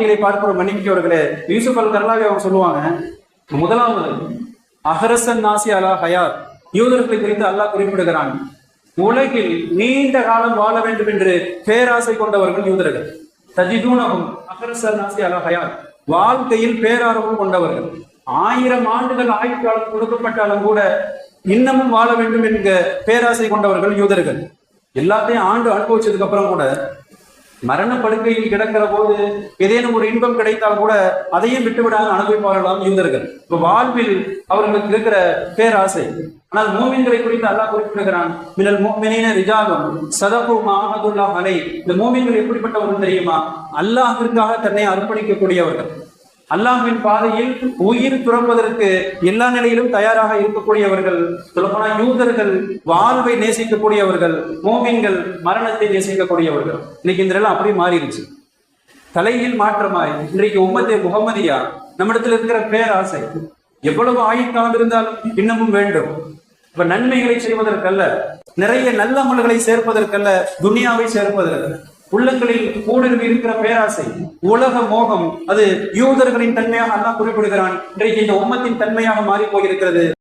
வார்த்தைகளை பார்க்கிற மன்னிக்கவர்களே யூசுப் அல் கர்லாவி அவங்க சொல்லுவாங்க முதலாவது அஹரசன் நாசி அலா ஹயார் யூதர்களை குறித்து அல்லாஹ் குறிப்பிடுகிறான். உலகில் நீண்ட காலம் வாழ வேண்டும் என்று பேராசை கொண்டவர்கள் யூதர்கள். தஜிதூனகும் அஹரசன் நாசி அலா ஹயார் வாழ்க்கையில் பேரார்வம் கொண்டவர்கள். ஆயிரம் ஆண்டுகள் ஆயுட்காலம் கொடுக்கப்பட்டாலும் கூட இன்னமும் வாழ வேண்டும் என்கிற பேராசை கொண்டவர்கள் யூதர்கள். எல்லாத்தையும் ஆண்டு அனுபவிச்சதுக்கு அப்புறம் கூட மரண படுக்கையில் கிடக்கிற போது ஏதேனும் ஒரு இன்பம் கிடைத்தால் கூட அதையும் விட்டுவிடாமல் அனுபவிப்பார்களாம் யூதர்கள் இப்ப வாழ்வில் அவர்களுக்கு இருக்கிற பேராசை. ஆனால் மூமின்களை குறித்து அல்லாஹ் குறிப்பிடுகிறான். மினல் மூமினின ரிஜாலும் சதகு மாஹதுல்லா அலை இந்த மூமின்கள் எப்படிப்பட்டவர்கள் தெரியுமா? அல்லாஹிற்காக தன்னை அர்ப்பணிக்கக்கூடியவர்கள். அல்லாஹுவின் பாதையில் உயிர் துறப்பதற்கு எல்லா நிலையிலும் தயாராக இருக்கக்கூடியவர்கள் சொல்லப்போனா யூதர்கள் வாழ்வை நேசிக்கக்கூடியவர்கள் மோமின்கள் மரணத்தை நேசிக்கக்கூடியவர்கள். இன்னைக்கு இந்த நிலம் அப்படியே மாறிடுச்சு. தலையில் மாற்றமாய் இன்றைக்கு உம்மதே முகமதியா நம்மிடத்தில் இருக்கிற பேராசை எவ்வளவு ஆயுட்காலம் இருந்தாலும் இன்னமும் வேண்டும். இப்ப நன்மைகளை செய்வதற்கல்ல நிறைய நல்ல அமல்களை சேர்ப்பதற்கல்ல துனியாவை சேர்ப்பதற்கு உள்ளங்களில் ஊடுருவி இருக்கிற பேராசை உலக மோகம் அது யூதர்களின் தன்மையாக அல்லாஹ் குறிப்பிடுகிறான். இன்றைக்கு இந்த உம்மத்தின் தன்மையாக மாறி போயிருக்கிறது.